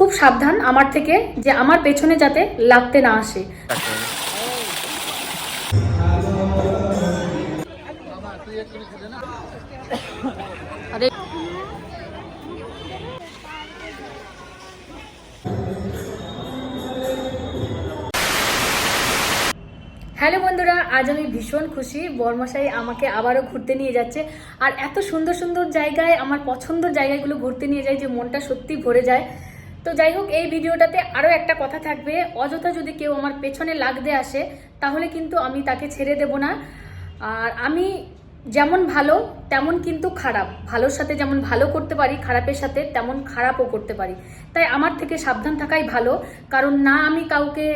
খুব সাবধান আমার থেকে যে আমার পেছনে যাতে লাগতে না আসে। হ্যালো বন্ধুরা, আজ আমি ভীষণ খুশি। বর্মশাই আমাকে আবারও ঘুরতে নিয়ে যাচ্ছে। আর এত সুন্দর সুন্দর জায়গায়, আমার পছন্দের জায়গাগুলো ঘুরতে নিয়ে যায় যে মনটা সত্যি ভরে যায়। তো যাই হোক, এই ভিডিওটাতে আরও একটা কথা থাকবে। অযথা যদি কেউ আমার পেছনে লাগতে আসে, তাহলে কিন্তু আমি তাকে ছেড়ে দেব না। আর আমি যেমন ভালো, তেমন কিন্তু খারাপ। ভালোর সাথে যেমন ভালো করতে পারি, খারাপের সাথে তেমন খারাপও করতে পারি। তাই আমার থেকে সাবধান থাকাই ভালো। কারণ না আমি কাউকে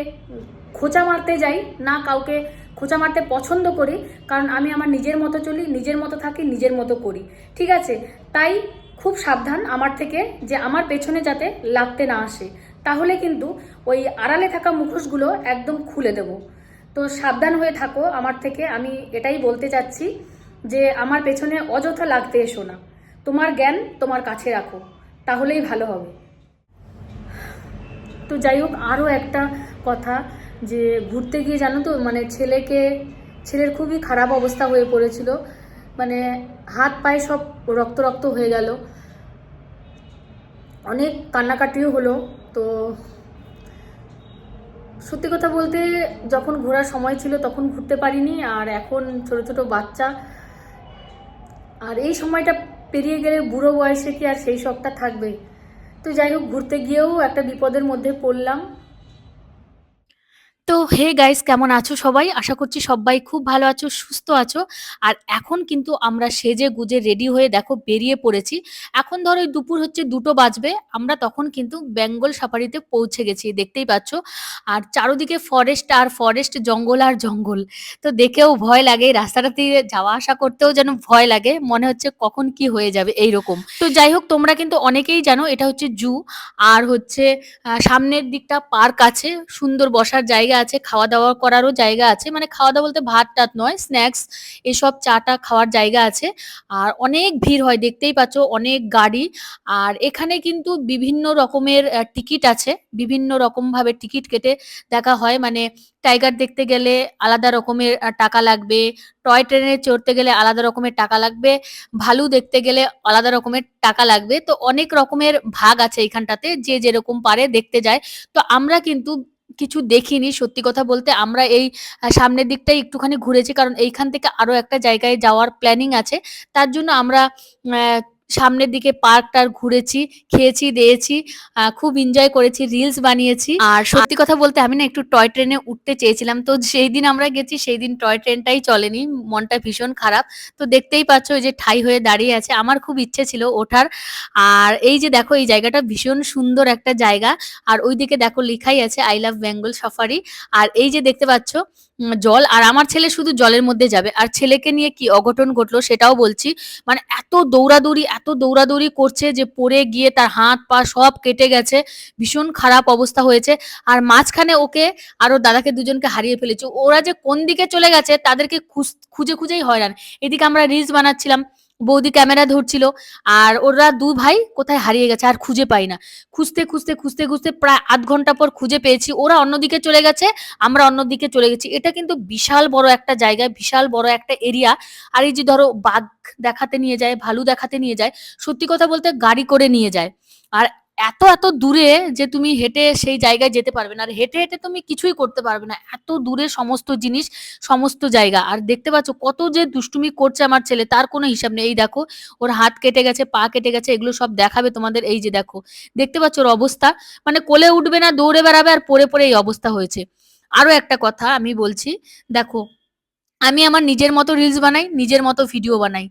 খোঁচা মারতে যাই, না কাউকে খোঁচা মারতে পছন্দ করি। কারণ আমি আমার নিজের মতো চলি, নিজের মতো থাকি, নিজের মতো করি। ঠিক আছে? তাই খুব সাবধান আমার থেকে যে আমার পেছনে যাতে লাগতে না আসে। তাহলে কিন্তু ওই আড়ালে থাকা মুখোশগুলো একদম খুলে দেব। তো সাবধান হয়ে থাকো আমার থেকে। আমি এটাই বলতে চাচ্ছি যে আমার পেছনে অযথা লাগতে এসো না। তোমার জ্ঞান তোমার কাছে রাখো। তাহলেই ভালো হবে। তো যাই হোক, আরও একটা কথা যে ঘুরতে গিয়ে জানো তো মানে ছেলেকে, ছেলের খুবই খারাপ অবস্থা হয়ে পড়েছিল। মানে হাত পায়ে সব রক্ত রক্ত হয়ে গেল। অনেক কান্নাকাটিও হলো, তো সত্যি কথা বলতে যখন ঘোরার সময় ছিল তখন ঘুরতে পারিনি, আর এখন ছোট ছোট বাচ্চা, আর এই সময়টা পেরিয়ে গেলে বুড়ো বয়সে কি আর সেই শখটা থাকবে? তো যাই হোক, ঘুরতে গিয়েও একটা বিপদের মধ্যে পড়লাম। তো হে গাইস, কেমন আছো সবাই? আশা করছি সবাই খুব ভালো আছো, সুস্থ আছো। আর এখন কিন্তু আমরা সেজে গুজে রেডি হয়ে দেখো বেরিয়ে পড়েছি। এখন ধরো দুপুর হচ্ছে দুটো বাজবে, আমরা তখন কিন্তু বেঙ্গল সাফারিতে পৌঁছে গেছি, দেখতেই পাচ্ছ। আর চারোদিকে ফরেস্ট আর ফরেস্ট জঙ্গল আর জঙ্গল। তো দেখেও ভয় লাগে এই রাস্তাটা দিয়ে যাওয়া আসা করতেও যেন ভয় লাগে, মনে হচ্ছে কখন কি হয়ে যাবে এই রকম তো যাই হোক, তোমরা কিন্তু অনেকেই জানো এটা হচ্ছে জু। আর হচ্ছে সামনের দিকটা পার্ক আছে, সুন্দর বসার জায়গা আছে খাওয়া দাওয়া করারও জায়গা আছে। মানে খাওয়া দাওয়া বলতে ভাত টাত নয়, স্ন্যাক্স, এসব চাটা খাওয়ার জায়গা আছে। আর অনেক ভিড় হয়, দেখতেই পাচ্ছ, অনেক গাড়ি। আর এখানে কিন্তু বিভিন্ন রকমের টিকিট আছে। বিভিন্ন রকম ভাবে টিকিট কেটে দেখা হয়। মানে টাইগার দেখতে গেলে আলাদা রকমের টাকা লাগবে। টয় ট্রেনে চড়তে গেলে আলাদা রকমের টাকা লাগবে। ভালু দেখতে গেলে আলাদা রকমের টাকা লাগবে। তো অনেক রকমের ভাগ আছে এখানটাতে, যে যেরকম পারে দেখতে যায়। তো আমরা কিন্তু কিছু দেখিনি, সত্যি কথা বলতে আমরা এই সামনের দিকটাই একটুখানি ঘুরেছি, কারণ এইখান থেকে আরও একটা জায়গায় যাওয়ার প্ল্যানিং আছে। তার জন্য আমরা সামনের দিকে পার্কটার ঘুরেছি খেয়েছি দিয়েছি খুব এনজয় করেছি রিলস বানিয়েছি। আর সত্যি কথা বলতে আমি না একটু টয় ট্রেনে উঠতে চেয়েছিলাম। তো সেই দিন আমরা গেছি সেই দিন টয় ট্রেনটাই চলেনি মনটা ভীষণ খারাপ। তো দেখতেই পাচ্ছ ওই যে ঠাই হয়ে দাঁড়িয়ে আছে আমার খুব ইচ্ছে ছিল ওঠার। আর এই যে দেখো এই জায়গাটা ভীষণ সুন্দর একটা জায়গা। আর ওইদিকে দেখো লেখাই আছে আই লাভ বেঙ্গল সাফারি আর এই যে দেখতে পাচ্ছ জল আর আমার ছেলে শুধু জলের মধ্যে যাবে। আর ছেলেকে নিয়ে কি অঘটন ঘটলো সেটাও বলছি। মানে এত দৌড়াদৌড়ি এত দৌড়াদৌড়ি করছে যে পড়ে গিয়ে তার হাত পা সব কেটে গেছে, ভীষণ খারাপ অবস্থা হয়েছে। আর মাঝখানে ওকে আরও দাদাকে দুজনকে হারিয়ে ফেলেছে। ওরা যে কোন দিকে চলে গেছে তাদেরকে খুঁজ- খুঁজে খুঁজেই হয়রান। এদিকে আমরা রিলস বানাচ্ছিলাম। বৌদি ক্যামেরা ধরছিল, আর ওরা দু ভাই কোথায় হারিয়ে গেছে আর খুঁজে পাই না। খুঁজতে খুঁজতে খুঁজতে খুঁজতে প্রায় আধ ঘণ্টা পর খুঁজে পেয়েছি। ওরা অন্যদিকে চলে গেছে, আমরা অন্যদিকে চলে গেছি। এটা কিন্তু বিশাল বড় একটা জায়গা, বিশাল বড় একটা এরিয়া। আর এই যে ধরো বাঘ দেখাতে নিয়ে যায়, ভালু দেখাতে নিয়ে যায়, সত্যি কথা বলতে গাড়ি করে নিয়ে যায়। আর এত এত দূরে যে তুমি হেঁটে সেই জায়গায় যেতে পারবে না। আর হেঁটে হেঁটে তুমি কিছুই করতে পারবে না। এত দূরে সমস্ত জিনিস, সমস্ত জায়গা। আর দেখতে পাচ্ছ কত যে দুষ্টুমি করছে আমার ছেলে, তার কোনো হিসাব নেই। এই দেখো, ওর হাত কেটে গেছে, পা কেটে গেছে, এগুলো সব দেখাবে তোমাদের। এই যে দেখো, দেখতে পাচ্ছ ওর অবস্থা? মানে কোলে উঠবে না, দৌড়ে বেড়াবে আর পরে পরে এই অবস্থা হয়েছে। আরও একটা কথা আমি বলছি, দেখো, আমি আমার নিজের মতো রিলস বানাই, নিজের মতো ভিডিও বানাই।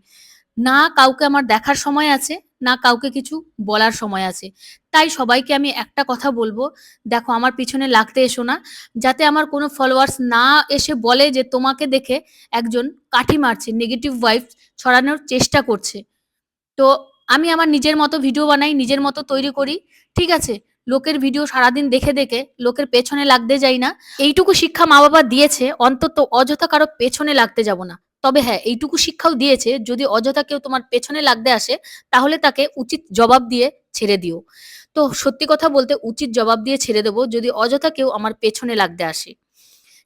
না কাউকে আমার দেখার সময় আছে না কাউকে কিছু বলার সময় আছে। তাই সবাইকে আমি একটা কথা বলব, দেখো আমার পিছনে লাগতে এসো না, যাতে আমার কোনো ফলোয়ার্স না এসে বলে যে তোমাকে দেখে একজন কাঠি মারছে নেগেটিভ ওয়াইফ ছড়ানোর চেষ্টা করছে। তো আমি আমার নিজের মতো ভিডিও বানাই, নিজের মতো তৈরি করি, ঠিক আছে? লোকের ভিডিও সারাদিন দেখে দেখে লোকের পেছনে লাগতে যাই না। এইটুকু শিক্ষা মা বাবা দিয়েছে, অন্তত অযথা কারও পেছনে লাগতে যাব না। তবে হ্যাঁ এইটুকু শিক্ষাও দিয়েছে, যদি অযথা কেউ তোমার পেছনে লাগতে আসে, তাহলে তাকে উচিত জবাব দিয়ে ছেড়ে দিও। তো সত্যি কথা বলতে উচিত জবাব দিয়ে ছেড়ে দেবো, যদি অযথা কেউ আমার পেছনে লাগতে আসে।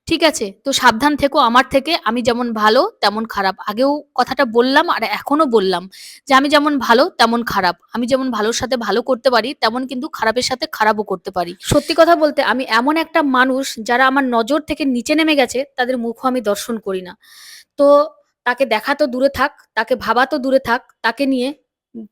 ঠিক আছে, তো সাবধান থেকো আমার থেকে, আমি যেমন ভালো তেমন খারাপ। আগেও কথাটা বললাম আর এখনও বললাম যে আমি যেমন ভালো তেমন খারাপ। আমি যেমন ভালোর সাথে ভালো করতে পারি, তেমন কিন্তু খারাপের সাথে খারাপও করতে পারি। সত্যি কথা বলতে আমি এমন একটা মানুষ যারা আমার নজর থেকে নিচে নেমে গেছে, তাদের মুখও আমি দর্শন করি না। তো তাকে দেখা তো দূরে থাক, তাকে ভাবা তো দূরে থাক, তাকে নিয়ে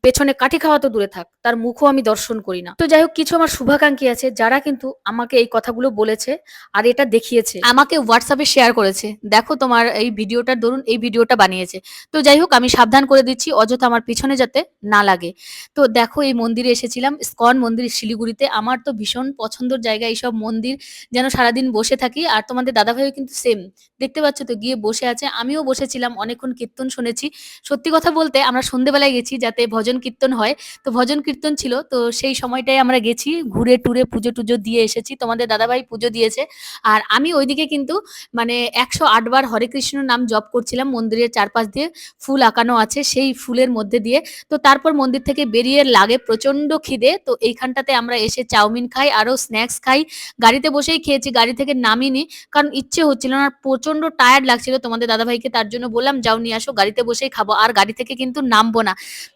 পেছনে কাঠি খাওয়া তো দূরে থাক, তার মুখও আমি দর্শন করি না। তো যাই হোক, কিছু আমার শুভাকাঙ্ক্ষী আছে, যারা কিন্তু আমাকে এই কথাগুলো বলেছে আর এটা দেখিয়েছে। আমাকে হোয়াটসঅ্যাপে শেয়ার করেছে, দেখো তোমার এই ভিডিওটার দরুন এই ভিডিওটা বানিয়েছে। তো যাই হোক, আমি সাবধান করে দিচ্ছি, অযথা আমার পিছনে যাতে না লাগে। তো দেখো, এই মন্দিরে এসেছিলাম, স্কন মন্দির শিলিগুড়িতে, আমার তো ভীষণ পছন্দের জায়গা এইসব মন্দির, যেন সারাদিন বসে থাকি। আর তোমাদের দাদাভাইও কিন্তু সেম দেখতে পাচ্ছ তো গিয়ে বসে আছে, আমিও বসেছিলাম, অনেকক্ষণ কীর্তন শুনেছি। সত্যি কথা বলতে, আমরা সন্ধেবেলায় গেছি যাতে ভজন কীর্তন হয়। তো ভজন কীর্তন ছিল, তো সেই সময়টায় আমরা গেছি, ঘুরে টুরে পুজো টুজো দিয়ে এসেছি। তোমাদের দাদাভাই পুজো দিয়েছে। আর আমি ওইদিকে কিন্তু মানে একশো আটবার হরে কৃষ্ণ নাম জপ করছিলাম, মন্দিরের চারপাশ দিয়ে ফুল আঁকানো আছে সেই ফুলের মধ্যে দিয়ে। তো তারপর মন্দির থেকে বেরিয়ে লাগে প্রচণ্ড খিদে, তো এইখানটাতে আমরা এসে চাউমিন খাই আরও স্ন্যাক্স খাই। গাড়িতে বসেই খেয়েছি, গাড়ি থেকে নামিনি, কারণ ইচ্ছে হচ্ছিল না প্রচণ্ড টায়ার্ড লাগছিল তোমাদের দাদাভাইকে, তার জন্য বললাম, যাও নিয়ে আসো, গাড়িতে বসেই খাব। আর গাড়ি থেকে কিন্তু নামবো না।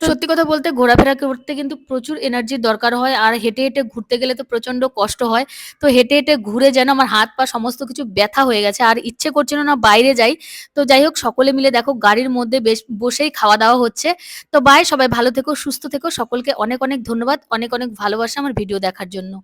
সত্যি কথা বলতে ঘোরাফেরা করতে কিন্তু প্রচুর এনার্জির দরকার হয়, আর হেঁটে হেঁটে ঘুরতে গেলে তো প্রচণ্ড কষ্ট হয়। তো হেঁটে হেঁটে ঘুরে যেন আমার হাত পা সমস্ত কিছু ব্যথা হয়ে গেছে, আর ইচ্ছে করছিল না বাইরে যাই। তো যাই হোক, সকলে মিলে দেখো গাড়ির মধ্যে বেশ বসেই খাওয়া দাওয়া হচ্ছে। তো বাই সবাই, ভালো থেকো, সুস্থ থেকো। সকলকে অনেক অনেক ধন্যবাদ, অনেক অনেক ভালোবাসা আমার ভিডিও দেখার জন্য।